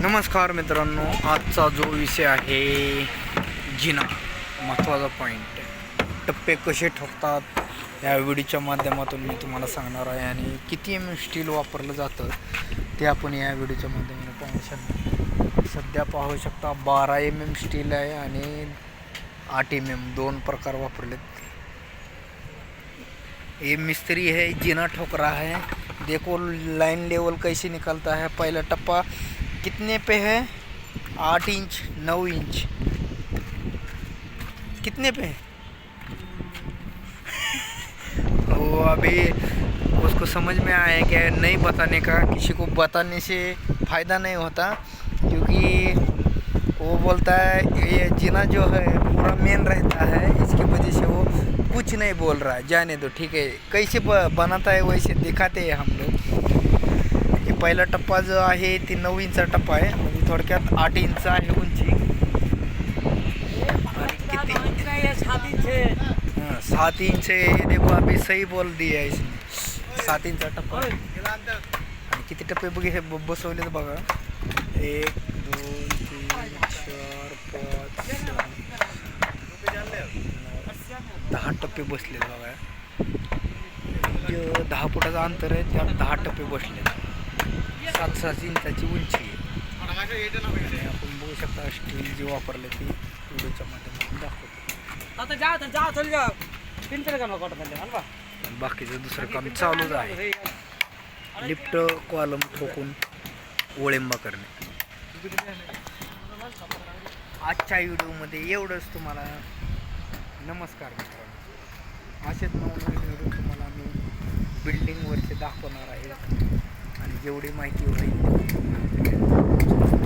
नमस्कार मित्रांनो आजचा जो विषय आहे जिना. महत्त्वाचा पॉईंट टप्पे कसे ठोकतात या व्हिडिओच्या माध्यमातून मी तुम्हाला सांगणार आहे आणि किती एम स्टील वापरलं जातं ते आपण या व्हिडिओच्या माध्यमातून पाहू शकतो सध्या पाहू शकता बारा एम एम स्टील आहे आणि आठ एम एम दोन प्रकार वापरलेत. ये मिस्त्री है जिना ठोक रहा है देखो लाइन लेवल कैसे निकलता है? पहला टप्पा कितने पे है? आठ इंच, नौ इंच। कितने पे है? वो अभी उसको समझ में आया कि नहीं बताने का, किसी को बताने से फ़ायदा नहीं होता, क्योंकि वो बोलता है, ये जीना जो है, पूरा मेन रहता है, इसकी वजह से वो कुछ नहीं बोल रहा है। जाने दो, ठीक है? कैसे बनाता है, वैसे दिखाते हैं हम लोग। पहिला टप्पा जो आहे ती नऊ इंचा टप्पा आहे. म्हणजे थोडक्यात आठ इंच आहे उंची. आणि किती? सात इंच देखो अभी सही बोल दिया इसने. सात इंचा टप्पा. आणि किती टप्पे बघ हे ब- बसवलेत बघा. एक दोन तीन चार पाच दहा टप्पे बसलेत बघा. दहा फुटाचं अंतर आहे त्यात दहा टप्पे बसले सात सात इंचाची उंची आहे. आपण बघू शकता स्टील जे वापरले ते व्हिडिओच्या माध्यमातून दाखवतो. आता जा जा चल जा. पिंचर का नको अल्वा आणि बाकीचं दुसरं काम चालूच आहे. लिफ्ट कॉलम ठोकून ओळिंबा करणे. आजच्या व्हिडिओमध्ये एवढंच तुम्हाला. नमस्कार मित्रांनो. असेच नवनवीन व्हिडिओ तुम्हाला मी बिल्डिंगवरचे दाखवणार आहे. जेवढी माहिती होईल.